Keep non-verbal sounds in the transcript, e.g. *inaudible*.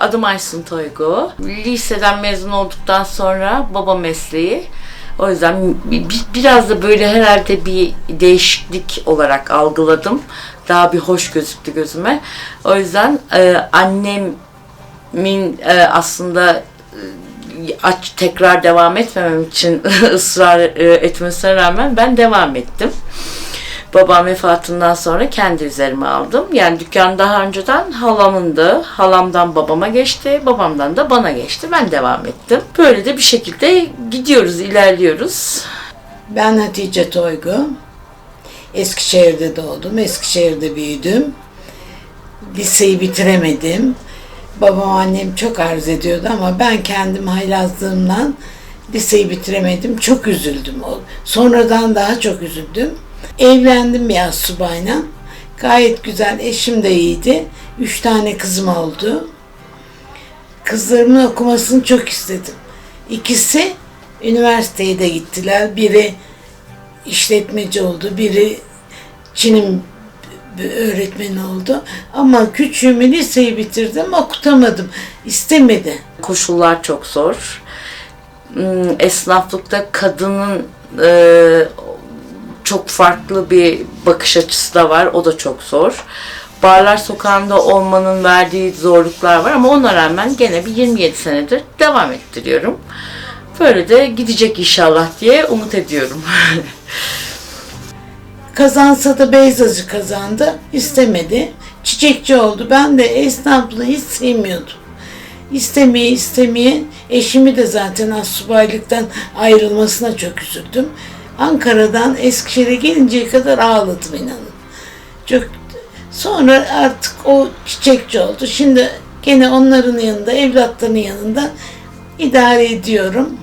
adım Aysun Toygu. Liseden mezun olduktan sonra baba mesleği. O yüzden bi- bi- biraz da böyle herhalde bir değişiklik olarak algıladım. Daha bir hoş gözüktü gözüme. O yüzden e, annemin e, aslında e, aç tekrar devam etmemem için *laughs* ısrar e, etmesine rağmen ben devam ettim. Babam vefatından sonra kendi üzerime aldım. Yani dükkan daha önceden halamındı. Halamdan babama geçti, babamdan da bana geçti. Ben devam ettim. Böyle de bir şekilde gidiyoruz, ilerliyoruz. Ben Hatice Toygu. Eskişehir'de doğdum, Eskişehir'de büyüdüm. Liseyi bitiremedim. Babam annem çok arz ediyordu ama ben kendim haylazlığımdan liseyi bitiremedim. Çok üzüldüm. Sonradan daha çok üzüldüm. Evlendim bir subayla. Gayet güzel, eşim de iyiydi. Üç tane kızım oldu. Kızlarımın okumasını çok istedim. İkisi üniversiteye de gittiler. Biri işletmeci oldu, biri Çin'in öğretmeni oldu. Ama küçüğümü liseyi bitirdim, okutamadım. İstemedi. Koşullar çok zor. Hmm, Esnaflıkta kadının e, çok farklı bir bakış açısı da var. O da çok zor. Barlar sokağında olmanın verdiği zorluklar var ama ona rağmen gene bir 27 senedir devam ettiriyorum. Böyle de gidecek inşallah diye umut ediyorum. *laughs* Kazansa da Beyzacı kazandı. istemedi. Çiçekçi oldu. Ben de esnaflığı hiç sevmiyordum. İstemeye istemeye eşimi de zaten astsubaylıktan ayrılmasına çok üzüldüm. Ankara'dan Eskişehir'e gelinceye kadar ağladım inanın. Çok sonra artık o çiçekçi oldu. Şimdi gene onların yanında, evlatlarının yanında idare ediyorum.